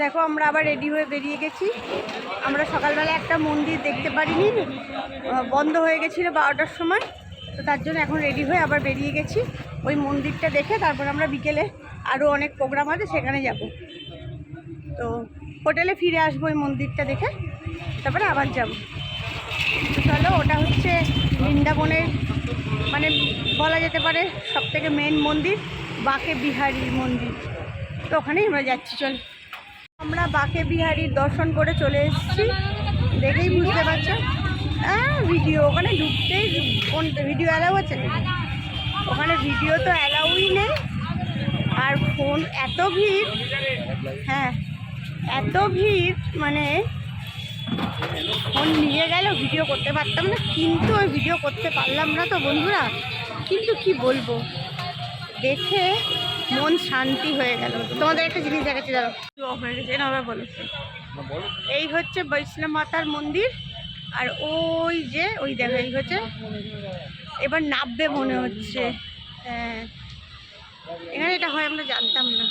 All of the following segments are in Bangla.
দেখো, আমরা আবার রেডি হয়ে বেরিয়ে গেছি। আমরা সকালবেলা একটা মন্দির দেখতে পারিনি। বন্ধ হয়ে গেছিল বারোটার সময়। তো তার জন্য এখন রেডি হয়ে আবার বেরিয়ে গেছি। ওই মন্দিরটা দেখে তারপর আমরা বিকেলে আরও অনেক প্রোগ্রাম আছে, সেখানে যাব। তো হোটেলে ফিরে আসব ওই মন্দিরটা দেখে। তারপরে আবার যাব। চলো, ওটা হচ্ছে বৃন্দাবনের মানে বলা যেতে পারে সব থেকে মেন মন্দির, বাঁকে বিহারীর মন্দির। তো ওখানেই আমরা যাচ্ছি, চল। আমরা বাঁকে বিহারীর দর্শন করে চলে এসেছি। দেখেই বুঝতে পারছ? হ্যাঁ ভিডিও ওখানে ঢুকতেই কোন ভিডিও অ্যালাউ আছে? ওখানে ভিডিও তো অ্যালাউই নেই। আর ফোন এত ভিড় হ্যাঁ এত ভিড় মানে ফোন নিয়ে গেল ভিডিও করতে পারতাম না। কিন্তু ওই ভিডিও করতে পারলাম না তো বন্ধুরা। কিন্তু কি বলব? দেখে মন শান্তি হয়ে গেল। তোমাদের একটা জিনিস দেখাচ্ছি দাঁড়ো অফ হয়ে গেছে না আবার বলো। এই হচ্ছে বৈষ্ণব মাতার মন্দির আর ওই যে ওই দেখো এই হচ্ছে এবার নাববে মনে হচ্ছে। হ্যাঁ। এখানে এটা হয় আমরা জানতাম না।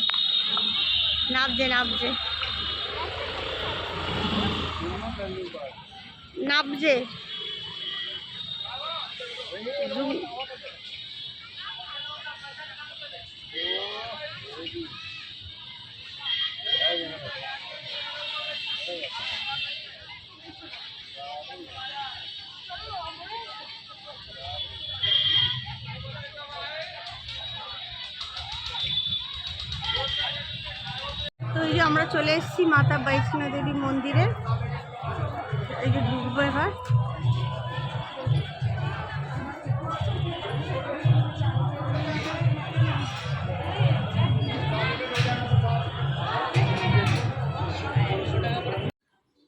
নাবছে নাবছে নাবছে আমরা চলে এসেছি মাতা বৈষ্ণো দেবী মন্দিরে। এই যে ঢুকবো এবার।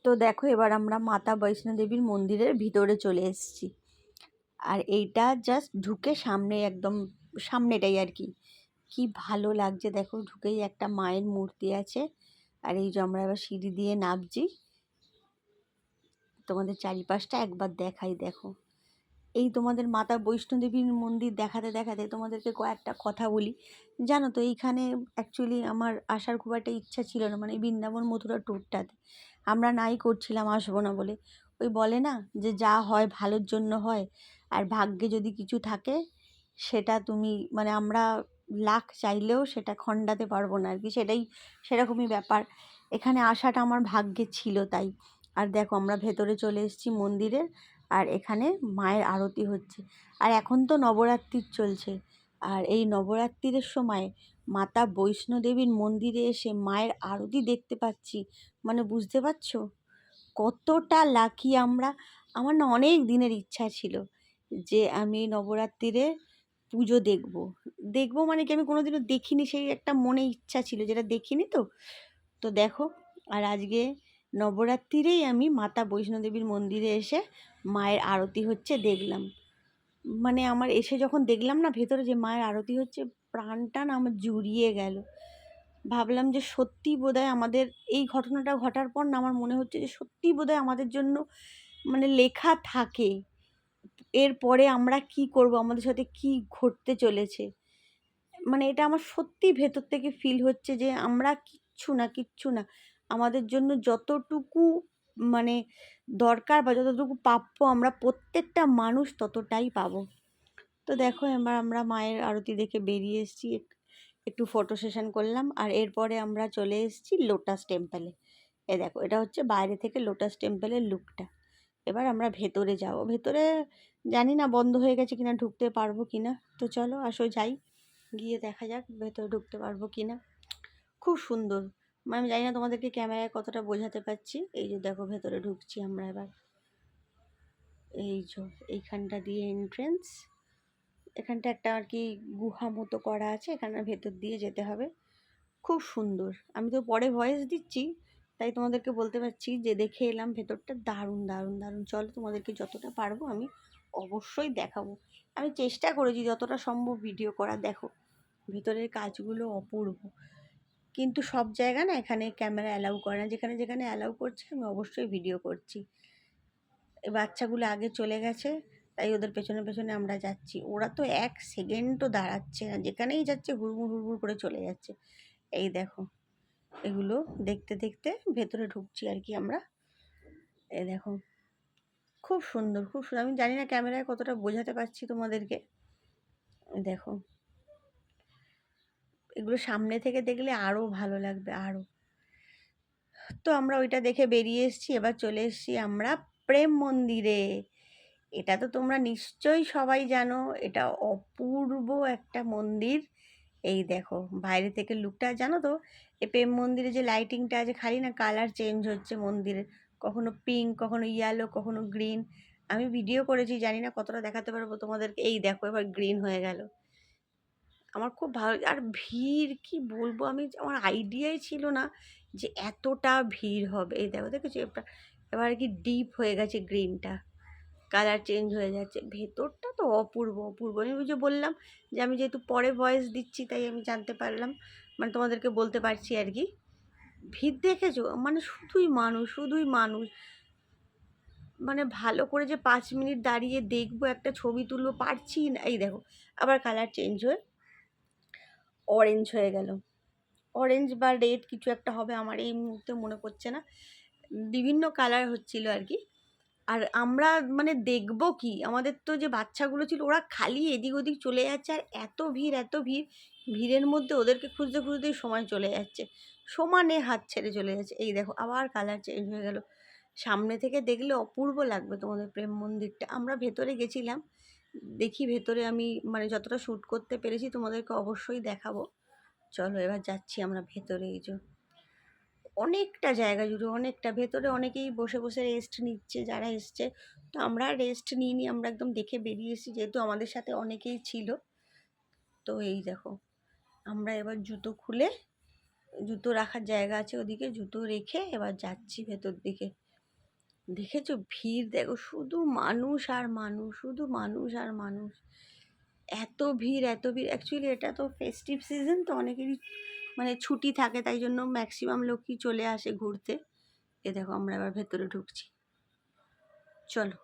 তো দেখো এবার আমরা মাতা বৈষ্ণো দেবীর মন্দিরের ভিতরে চলে এসেছি। আর এইটা জাস্ট ঢুকে সামনে একদম সামনেটাই আর কি। কি ভালো লাগছে দেখো, ঢুকেই একটা মায়ের মূর্তি আছে। আর এই যে আমরা এবার সিঁড়ি দিয়ে নামছি। তোমাদের চারিপাশটা একবার দেখাই, দেখো। এই তোমাদের মাতা বৈষ্ণো দেবীর মন্দির দেখাতে দেখাতে তোমাদেরকে কয়েকটা কথা বলি। জানো তো, এইখানে অ্যাকচুয়ালি আমার আসার খুব একটা ইচ্ছা ছিল না মানে বৃন্দাবন মথুরা ট্যুরটাতে আমরা নাই করছিলাম, আসব না বলে। ওই বলে না যে যা হয় ভালোর জন্য হয়, আর ভাগ্যে যদি কিছু থাকে, সেটা তুমি মানে আমরা লাখ চাইলেও সেটা খণ্ডাতে পারব না আর কি সেটাই, সেরকমই ব্যাপার। এখানে আসাটা আমার ভাগ্যে ছিল তাই। আর দেখো আমরা ভেতরে চলে এসেছি মন্দিরের, আর এখানে মায়ের আরতি হচ্ছে। আর এখন তো নবরাত্রির চলছে। আর এই নবরাত্রির সময় মাতা বৈষ্ণো দেবীর মন্দিরে এসে মায়ের আরতি দেখতে পাচ্ছি। মানে বুঝতে পারছ? কতটা লাকি আমরা। আমার না অনেক দিনের ইচ্ছা ছিল যে আমি নবরাত্রিরে পুজো দেখব। দেখব মানে কি আমি কোনোদিনও দেখিনি, সেই একটা মনে ইচ্ছা ছিল যেটা দেখিনি তো। তো দেখো, আর আজকে নবরাত্রিরেই আমি মাতা বৈষ্ণোদেবীর মন্দিরে এসে মায়ের আরতি হচ্ছে দেখলাম। মানে আমার এসে যখন দেখলাম না ভেতরে যে মায়ের আরতি হচ্ছে, প্রাণটা না আমার জুড়িয়ে গেল। ভাবলাম যে সত্যি বোধহয় আমাদের এই ঘটনাটা ঘটার পর না আমার মনে হচ্ছে যে সত্যি বোধহয় আমাদের জন্য মানে লেখা থাকে। এরপরে আমরা কি করব? আমাদের সাথে কি ঘটতে চলেছে? মানে এটা আমার সত্যি ভেতর থেকে ফিল হচ্ছে যে আমরা কিচ্ছু না কিচ্ছু না। আমাদের জন্য যতটুকু মানে দরকার বা যতটুকু প্রাপ্য আমরা প্রত্যেকটা মানুষ ততটাই পাবো। তো দেখো এবার আমরা মায়ের আরতি দেখে বেরিয়ে এসেছি। একটু ফটো সেশন করলাম আর এরপরে আমরা চলে এসেছি লোটাস টেম্পলে এ। দেখো, এটা হচ্ছে বাইরে থেকে লোটাস টেম্পলের লুকটা এবার আমরা ভেতরে যাব। ভেতরে জানি না বন্ধ হয়ে গেছে কিনা, ঢুকতে পারব কিনা। তো চলো আসো যাই, গিয়ে দেখা যাক ভেতরে ঢুকতে পারব কিনা। খুব সুন্দর। মানে আমি জানি না তোমাদেরকে ক্যামেরায় কতটা বোঝাতে পারছি। এই যে দেখো ভেতরে ঢুকছি আমরা এবার। এই যে এইখানটা দিয়ে এন্ট্রেন্স এখানটা একটা আর কি গুহা মতো করা আছে এখানে ভেতর দিয়ে যেতে হবে। খুব সুন্দর। আমি তো পরে ভয়েস দিচ্ছি তাই তোমাদেরকে বলতে পারছি যে দেখে এলাম ভেতরটা দারুণ দারুণ দারুণ। চলো তোমাদেরকে যতটা পারব আমি অবশ্যই দেখাবো। আমি চেষ্টা করেছি যতটা সম্ভব ভিডিও করা। দেখো, ভেতরের কাজগুলো অপূর্ব। কিন্তু সব জায়গা না এখানে ক্যামেরা অ্যালাউ করে না। যেখানে যেখানে অ্যালাউ করছে, আমি অবশ্যই ভিডিও করছি। বাচ্চাগুলো আগে চলে গেছে, তাই ওদের পেছনে পেছনে আমরা যাচ্ছি। ওরা তো এক সেকেন্ডও দাঁড়াচ্ছে না। যেখানেই যাচ্ছে, হুড়মুড় হুড়মুড় করে চলে যাচ্ছে। এই দেখো। এগুলো দেখতে দেখতে ভেতরে ঢুকছি আর কি আমরা। এ দেখো, খুব সুন্দর খুব সুন্দর। আমি জানি না ক্যামেরায় কতটা বোঝাতে পারছি তোমাদেরকে। দেখো, এগুলো সামনে থেকে দেখলে আরও ভালো লাগবে আরও তো আমরা ওইটা দেখে বেরিয়ে এসেছি, এবার চলে এসেছি আমরা প্রেম মন্দিরে। এটা তো তোমরা নিশ্চয়ই সবাই জানো, এটা অপূর্ব একটা মন্দির। এই দেখো, বাইরে থেকে লুকটা জানো তো? এ প্রেম মন্দিরে যে লাইটিংটা আছে খালি না, কালার চেঞ্জ হচ্ছে মন্দিরের কখনো পিঙ্ক, কখনো ইয়েলো, কখনো গ্রিন। আমি ভিডিও করেছি, জানি না কতটা দেখাতে পারব তোমাদেরকে। এই দেখো, এবার গ্রিন হয়ে গেল। আমার খুব ভালো, আর ভিড় কি বলব? আমি আমার আইডিয়াই ছিল না যে এতটা ভিড় হবে। এই দেখো, দেখেছ? এবার কি ডিপ হয়ে গেছে গ্রিনটা। কালার চেঞ্জ হয়ে যাচ্ছে। ভেতরটা তো অপূর্ব অপূর্ব। আমি যে বললাম যে আমি যেহেতু পরে ভয়েস দিচ্ছি, তাই আমি জানতে পারলাম। মানে তোমাদেরকে বলতে পারছি আর কি। ভিড় দেখেছ? মানে শুধুই মানুষ শুধুই মানুষ। মানে ভালো করে যে পাঁচ মিনিট দাঁড়িয়ে দেখব, একটা ছবি তুলবো, পারছি না। এই দেখো, আবার কালার চেঞ্জ হয়ে অরেঞ্জ হয়ে গেল। অরেঞ্জ বা রেড কিছু একটা হবে আমার এই মুহূর্তে মনে পড়ছে না। বিভিন্ন কালার হচ্ছিল আর কি। আর আমরা মানে দেখব কি? আমাদের তো যে বাচ্চাগুলো ছিল ওরা খালি এদিক ওদিক চলে যাচ্ছে আর এত ভিড় এত ভিড়। ভিড়ের মধ্যে ওদেরকে খুঁজতে খুঁজতেই সময় চলে যাচ্ছে। সমানে হাত ছেড়ে চলে যাচ্ছে। এই দেখো, আবার কালার চেঞ্জ হয়ে গেল। সামনে থেকে দেখলে অপূর্ব লাগবে তোমাদের প্রেম মন্দিরটা। আমরা ভেতরে গেছিলাম। দেখি ভেতরে আমি মানে যতটা শ্যুট করতে পেরেছি তোমাদেরকে অবশ্যই দেখাবো। চলো এবার যাচ্ছি আমরা ভেতরে, এই যে। অনেকটা জায়গা জুড়ে, অনেকটা ভেতরে অনেকেই বসে বসে রেস্ট নিচ্ছে, যারা এসছে। তো আমরা রেস্ট নিইনি, আমরা একদম দেখে বেরিয়ে এসেছি যেহেতু আমাদের সাথে অনেকেই ছিল। তো এই দেখো, আমরা এবার জুতো খুলে, জুতো রাখার জায়গা আছে ওদিকে, জুতো রেখে এবার যাচ্ছি ভেতর দিকে। দেখেছ? ভিড় দেখো, শুধু মানুষ আর মানুষ, শুধু মানুষ আর মানুষ। এত ভিড় এত ভিড়। অ্যাকচুয়ালি এটা তো ফেস্টিভ সিজন তো অনেকেরই মানে ছুটি থাকে, তাই জন্য ম্যাক্সিমাম লোকই চলে আসে ঘুরতে। এ দেখো, আমরা এবার ভেতরে ঢুকছি। চলো,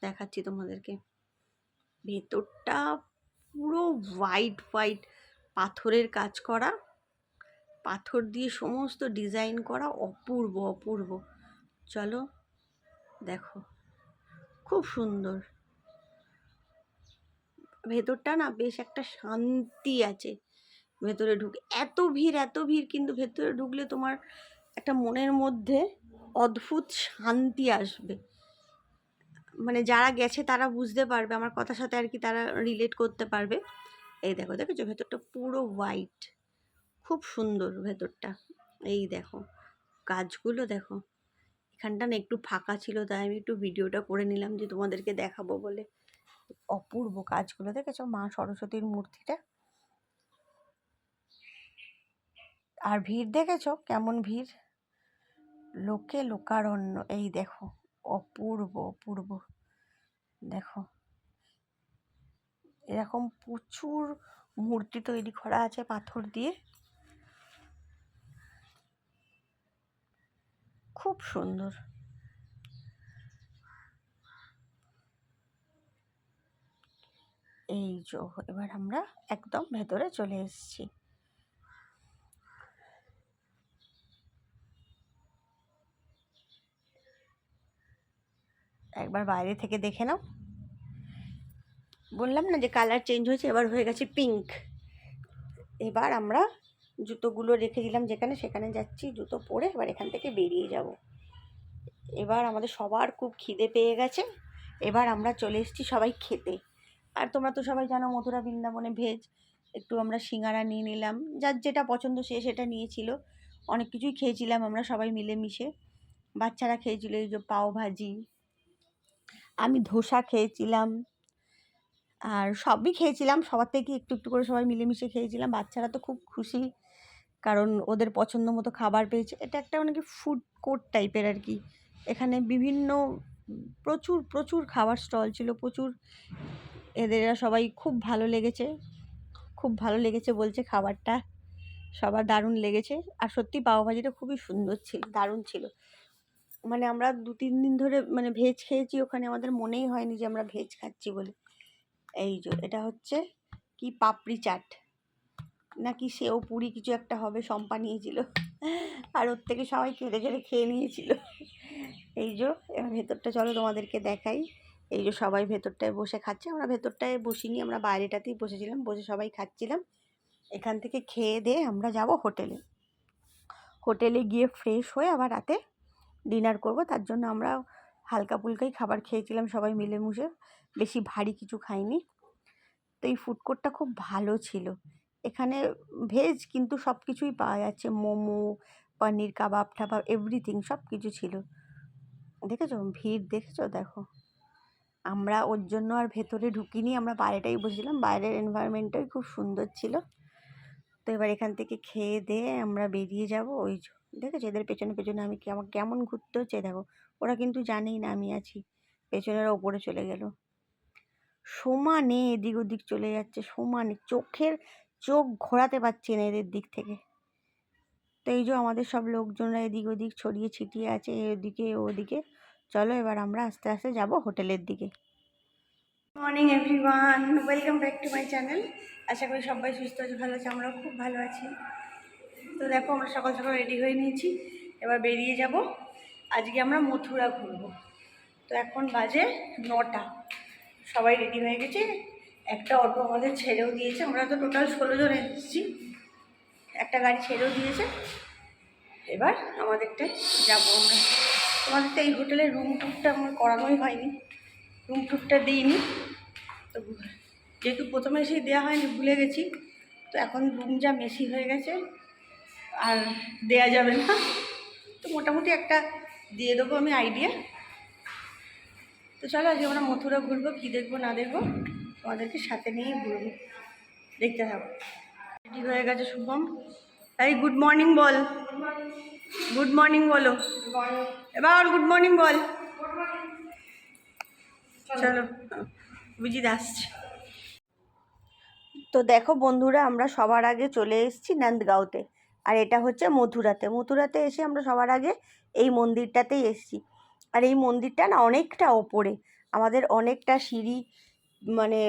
দেখাচ্ছি তোমাদেরকে। ভেতরটা পুরো হোয়াইট হোয়াইট পাথরের কাজ করা। পাথর দিয়ে সমস্ত ডিজাইন করা অপূর্ব অপূর্ব। চলো, দেখো। খুব সুন্দর। ভেতরটা না বেশ একটা শান্তি আছে। ভেতরে ঢুকে, এত ভিড় এত ভিড়, কিন্তু ভেতরে ঢুকলে তোমার একটা মনের মধ্যে অদ্ভুত শান্তি আসবে। মানে যারা গেছে তারা বুঝতে পারবে, আমার কথার সাথে আর কি তারা রিলেট করতে পারবে। এই দেখো, দেখেছ? ভেতরটা পুরো হোয়াইট খুব সুন্দর ভেতরটা। এই দেখো, গাছগুলো দেখো, এখানটা না একটু ফাঁকা ছিল, তাই আমি একটু ভিডিওটা করে নিলাম যে তোমাদেরকে দেখাবো বলে। অপূর্ব কাজগুলো দেখেছ? মা সরস্বতীর মূর্তিটা? আর ভিড় দেখেছ? কেমন ভিড়? লোকে লোকারণ্য, এই দেখো, অপূর্ব অপূর্ব। দেখো, এরকম প্রচুর মূর্তি তৈরি করা আছে পাথর দিয়ে। খুব সুন্দর। এই যে, এবার আমরা একদম ভেতরে চলে এসেছি। একবার বাইরে থেকে দেখে নাও। বললাম না যে কালার চেঞ্জ হয়েছে, এবার হয়ে গেছে পিঙ্ক। এবার আমরা জুতোগুলো রেখে দিলাম যেখানে, সেখানে যাচ্ছি, জুতো পরে এবার এখান থেকে বেরিয়ে যাব। এবার আমাদের সবার খুব খিদে পেয়ে গেছে, এবার আমরা চলে এসেছি সবাই খেতে। আর তোমরা তো সবাই জানো মথুরা, বৃন্দাবনে ভেজ, একটু আমরা সিঙ্গারা নিয়ে নিলাম। যার যেটা পছন্দ সে সেটা নিয়েছিল। অনেক কিছুই খেয়েছিলাম আমরা সবাই মিলেমিশে। বাচ্চারা খেয়েছিল এই যে পাও ভাজি আমি ধোসা খেয়েছিলাম। আর সবই খেয়েছিলাম, সবার থেকে একটু একটু করে সবাই মিলেমিশে খেয়েছিলাম। বাচ্চারা তো খুব খুশি, কারণ ওদের পছন্দ মতো খাবার পেয়েছে। এটা একটা মানে কি ফুড কোর্ট টাইপের আর কি। এখানে বিভিন্ন, প্রচুর প্রচুর খাবার স্টল ছিল, প্রচুর এদের সবাই খুব ভালো লেগেছে। খুব ভালো লেগেছে বলছে খাবারটা। সবার দারুণ লেগেছে। আর সত্যি পাওভাজিটা খুবই সুন্দর ছিল, দারুণ ছিল। মানে আমরা দু তিন দিন ধরে মানে ভেজ খেয়েছি, ওখানে আমাদের মনেই হয়নি যে আমরা ভেজ খাচ্ছি বলে। এই যে, এটা হচ্ছে কি পাপড়ি চাট। নাকি সেও পুরি কিছু একটা হবে শম্পা নিয়েছিল আর ওর থেকে সবাই কেঁদে কেঁদে খেয়ে নিয়েছিল। এই যে, এবার ভেতরটা চলো তোমাদেরকে দেখাই। এই যে, সবাই ভেতরটায় বসে খাচ্ছে। আমরা ভেতরটায় বসিনি, আমরা বাইরেটাতেই বসেছিলাম, বসে সবাই খাচ্ছিলাম। এখান থেকে খেয়ে দিয়ে আমরা যাব হোটেলে। হোটেলে গিয়ে ফ্রেশ হয়ে আবার রাতে ডিনার করব। তার জন্য আমরা হালকা ফুলকাই খাবার খেয়েছিলাম সবাই মিলে মুশে বেশি ভারী কিছু খাইনি। তো এই ফুড কোর্টটা খুব ভালো ছিল। এখানে ভেজ কিন্তু সব কিছুই পাওয়া যাচ্ছে। মোমো, পনির কাবাব টাবাব এভরিথিং সব কিছু ছিল। দেখেছ? ভিড় দেখেছ? দেখো। আমরা ওর জন্য আর ভেতরে ঢুকিনি। আমরা বাইরেটাই বসেছিলাম। বাইরের এনভায়রনমেন্টটাই খুব সুন্দর ছিল। তো এবার এখান থেকে খেয়ে দিয়ে আমরা বেরিয়ে যাব। ওই যে দেখেছ এদের পেছনে পেছনে আমি আমার কেমন ঘুরতে হচ্ছে দেখো। ওরা কিন্তু জানেই না আমি আছি। পেছনের ওপরে চলে গেল। সমানে এদিক ওদিক চলে যাচ্ছে। সমানে চোখের চোখ ঘোরাতে পারছি না এদের দিক থেকে। তো এই যে আমাদের সব লোকজনরা এদিক ওদিক ছড়িয়ে ছিটিয়ে আছে, এদিকে, ওদিকে। চলো এবার আমরা আস্তে আস্তে যাব হোটেলের দিকে। Morning everyone welcome back to my channel আশা করি সবাই সুস্থ আছে, ভালো আছে, আমরাও খুব ভালো আছি। তো দেখো আমরা সকাল সকাল রেডি হয়ে নিয়েছি। এবার বেরিয়ে যাব। আজকে আমরা মথুরা ঘুরবো। তো এখন বাজে নটা। সবাই রেডি হয়ে গেছে। একটা অটো আমাদের ছেড়েও দিয়েছে। আমরা তো টোটাল ষোলো জন এসেছি। একটা গাড়ি ছেড়েও দিয়েছে। এবার আমাদেরটা যাব আমরা। তোমাদের তো এই হোটেলের রুম টুরটা আমার করানোই হয়নি। রুম টুরটা দিইনি। তো যেহেতু প্রথমে সেই দেওয়া হয়নি, ভুলে গেছি। তো এখন রুম যা মেশি হয়ে গেছে আর দেয়া যাবে না। তো মোটামুটি একটা দিয়ে দেবো আমি আইডিয়া তো চলো আজকে আমরা মথুরা ঘুরবো, কী দেখব, না দেখব, তোমাদেরকে সাথে নিয়েই ঘুরবো। দেখতে থাকো। রেডি হয়ে গেছে শুভম। এই গুড মর্নিং বল। গুড মর্নিং বলো। এবার গুড মর্নিং বল। চলো বিজিত আসছি। তো দেখো বন্ধুরা, আমরা সবার আগে চলে এসেছি নন্দগাঁওতে। আর এটা হচ্ছে মথুরাতে। মথুরাতে এসে আমরা সবার আগে এই মন্দিরটাতেই এসেছি। আর এই মন্দিরটা না অনেকটা ওপরে। আমাদের অনেকটা সিঁড়ি মানে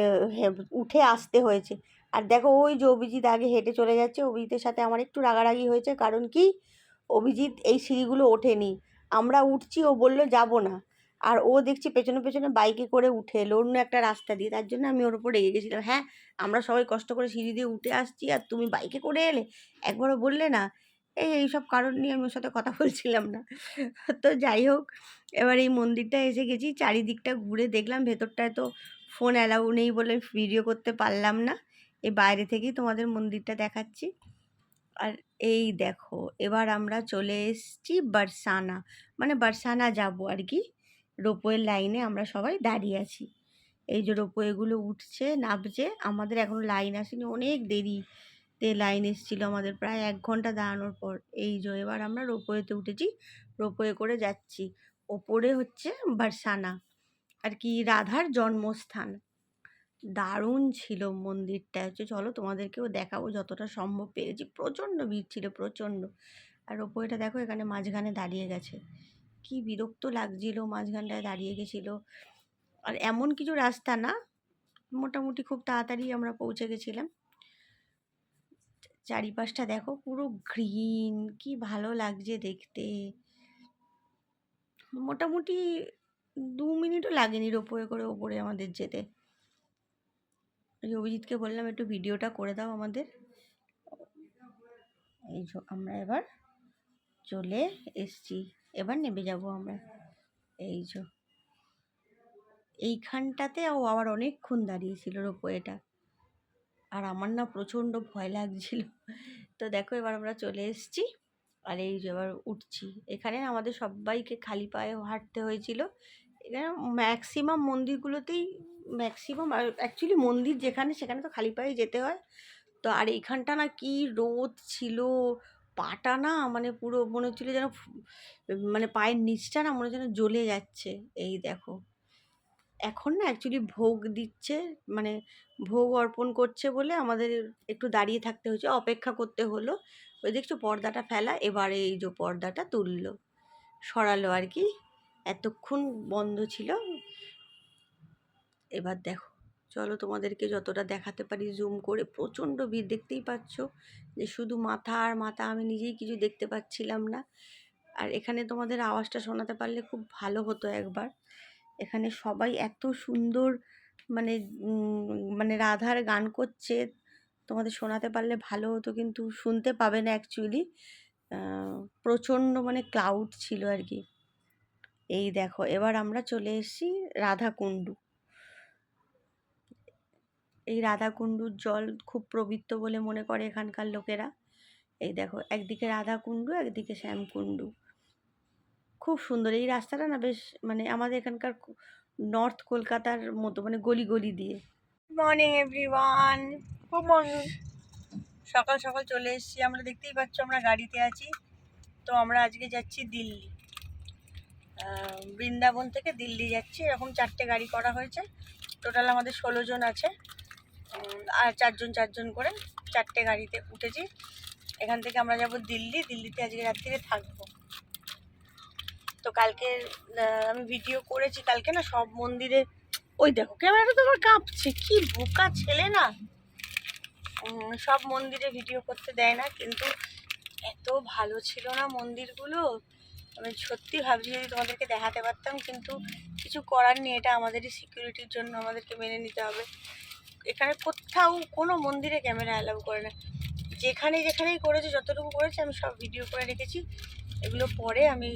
উঠে আসতে হয়েছে। আর দেখো ওই যে অভিজিৎ আগে হেঁটে চলে যাচ্ছে। অভিজিতের সাথে আমার একটু রাগারাগি হয়েছে। কারণ কি? অভিজিৎ এই সিঁড়িগুলো ওঠেনি। আমরা উঠছি, ও বলল, যাব না। আর ও দেখছি পেছনে পেছনে বাইকে করে উঠে এলো। অন্য একটা রাস্তা দিয়ে। তার জন্য আমি ওর উপর রেগে গেছিলাম। হ্যাঁ আমরা সবাই কষ্ট করে সিঁড়ি দিয়ে উঠে আসছি আর তুমি বাইকে করে এলে? একবারও বললে, না, এই এইসব কারণ নিয়ে আমি ওর সাথে কথা বলছিলাম না। তো যাই হোক, এবার এই মন্দিরটা এসে গেছি। চারিদিকটা ঘুরে দেখলাম। ভেতরটায় তো ফোন অ্যালাউ নেই বলে ভিডিও করতে পারলাম না। এই বাইরে থেকেই তোমাদের মন্দিরটা দেখাচ্ছি। আর এই দেখো, এবার আমরা চলে এসছি বারসানা। মানে বারসানা যাব আর কি। রোপওয়ের লাইনে আমরা সবাই দাঁড়িয়ে আছি। এই যে রোপওয়েগুলো উঠছে, নামছে, আমাদের এখনও লাইন আসেনি, অনেক দেরিতে লাইন এসেছিল আমাদের, প্রায় এক ঘণ্টা দাঁড়ানোর পর। এই যে এবার আমরা রোপওয়েতে উঠেছি, রোপওয়ে করে যাচ্ছি। ওপরে হচ্ছে বারসানা, আর কি রাধার জন্মস্থান। দারুণ ছিল মন্দিরটা। হচ্ছে চলো তোমাদেরকেও দেখাবো যতটা সম্ভব পেরেছি। প্রচণ্ড ভিড় ছিল, প্রচণ্ড। আর ওপরেটা দেখো এখানে মাঝখানে দাঁড়িয়ে গেছে। কি বিরক্ত লাগছিল, মাঝখানটায় দাঁড়িয়ে গেছিল। আর এমন কিছু রাস্তা না, মোটামুটি খুব তাড়াতাড়ি আমরা পৌঁছে গেছিলাম। চারিপাশটা দেখো পুরো গ্রিন, কি ভালো লাগছে দেখতে। মোটামুটি দু মিনিটও লাগেনি রোপওয়ে করে ওপরে আমাদের যেতে। অভিজিৎকে বললাম, একটু ভিডিওটা করে দাও আমাদের। এই আমরা এবার চলে এসছি। এবার নেমে যাব আমরা। এই যে। এইখানটাতে ও আবার অনেকক্ষণ দাঁড়িয়েছিল রোপওয়েটা। আর আমার না প্রচণ্ড ভয় লাগছিল। তো দেখো এবার আমরা চলে এসেছি আর এই যে এবার উঠছি। এখানে আমাদের সবাইকে খালি পায়ে হাঁটতে হয়েছিল। এখানে ম্যাক্সিমাম মন্দিরগুলোতেই ম্যাক্সিমাম আর অ্যাকচুয়ালি মন্দির যেখানে সেখানে তো খালি পায়ে যেতে হয়। তো আর এইখানটা না কি রোদ ছিল। পাটা না মানে পুরো মনে হচ্ছিল যেন মানে পায়ের নিচটা না মনে হচ্ছে জ্বলে যাচ্ছে। এই দেখো। এখন না অ্যাকচুয়ালি ভোগ দিচ্ছে মানে ভোগ অর্পণ করছে বলে আমাদের একটু দাঁড়িয়ে থাকতে হয়েছে, অপেক্ষা করতে হলো। ওই দেখছ পর্দাটা ফেলা, এবারে এই যে পর্দাটা তুললো। সরালো আর কি। এতক্ষণ বন্ধ ছিল। এবার দেখো। চলো তোমাদেরকে যতটা দেখাতে পারি জুম করে। প্রচণ্ড ভিড় দেখতেই পাচ্ছ যে শুধু মাথা আর মাথা আমি নিজেই কিছু দেখতে পাচ্ছিলাম না। আর এখানে তোমাদের আওয়াজটা শোনাতে পারলে খুব ভালো হতো একবার। এখানে সবাই এত সুন্দর মানে মানে রাধার গান করছে। তোমাদের শোনাতে পারলে ভালো হতো কিন্তু শুনতে পাবে না অ্যাকচুয়ালি প্রচণ্ড মানে ক্লাউড ছিল আর কি। এই দেখো, এবার আমরা চলে এসেছি রাধাকুণ্ডু। এই রাধাকুণ্ডুর জল খুব পবিত্র বলে মনে করে এখানকার লোকেরা। এই দেখো, একদিকে রাধাকুণ্ডু, একদিকে শ্যামকুণ্ডু। খুব সুন্দর। এই রাস্তাটা না বেশ মানে আমাদের এখানকার নর্থ কলকাতার মতো মানে গলি গলি দিয়ে। মর্নিং এভরিওয়ান গুড মর্নিং সকাল সকাল চলে এসেছি। আমরা দেখতেই পাচ্ছ আমরা গাড়িতে আছি। তো আমরা আজকে যাচ্ছি দিল্লি। বৃন্দাবন থেকে দিল্লি যাচ্ছি। এরকম চারটে গাড়ি করা হয়েছে। টোটাল আমাদের ষোলো জন আছে। আর চারজন চারজন করে চারটে গাড়িতে উঠেছি। এখান থেকে আমরা যাব দিল্লি। দিল্লিতে আজকে রাত্রিরে থাকব। তো কালকে আমি ভিডিও করেছি। কালকে না সব মন্দিরে, ওই দেখো ক্যামেরাটা তো আমার কাঁপছে। কি বোকা ছেলে না? সব মন্দিরে ভিডিও করতে দেয় না, কিন্তু এত ভালো ছিল না মন্দিরগুলো। আমি সত্যি ভাবছি যদি তোমাদেরকে দেখাতে পারতাম, কিন্তু কিছু করার নেই। এটা আমাদেরই সিকিউরিটির জন্য আমাদেরকে মেনে নিতে হবে। এখানে কোথাও কোনো মন্দিরে ক্যামেরা অ্যালাউ করে না। যেখানে যেখানেই করেছে, যতটুকু করেছে, আমি সব ভিডিও করে রেখেছি। এগুলো পরে আমি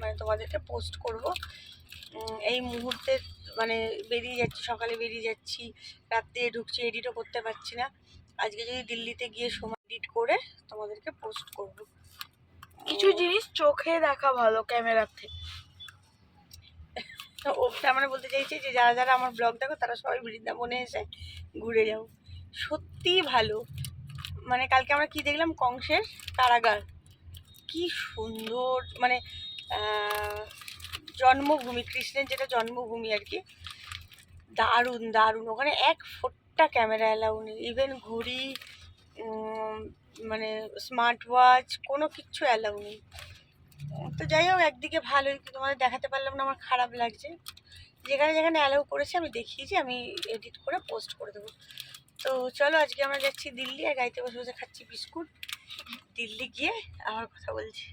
মানে তোমাদেরকে পোস্ট করব। এই মুহূর্তে মানে বেরিয়ে যাচ্ছি, সকালে বেরিয়ে যাচ্ছি। রাত্রে ঢুকছি এডিটও করতে পারছি না। আজকে যদি দিল্লিতে গিয়ে সময় এডিট করে তোমাদেরকে পোস্ট করব। কিছু জিনিস চোখে দেখা ভালো ক্যামেরার থেকে তো তার মানে বলতে চাইছি যে যারা যারা আমার ব্লগ দেখো, তারা সবাই বৃন্দাবনে এসে ঘুরে যাও। সত্যিই ভালো। মানে কালকে আমরা কি দেখলাম? কংসের কারাগার। কি সুন্দর। মানে জন্মভূমি, কৃষ্ণের যেটা জন্মভূমি আর কি। দারুণ দারুণ। ওখানে এক ফোটটা ক্যামেরা অ্যালাউ নেই। ইভেন ঘড়ি মানে স্মার্ট ওয়াচ কোনো কিচ্ছু অ্যালাউ নেই। তো যাই হোক, একদিকে ভালোই তোমাদের দেখাতে পারলাম না, আমার খারাপ লাগছে। যেখানে যেখানে অ্যালাউ করেছে, আমি দেখিয়েছি, আমি এডিট করে পোস্ট করে দেবো। তো চলো, আজকে আমরা যাচ্ছি দিল্লি, আর গাড়িতে বসে বসে খাচ্ছি বিস্কুট। দিল্লি গিয়ে আমার কথা বলছি।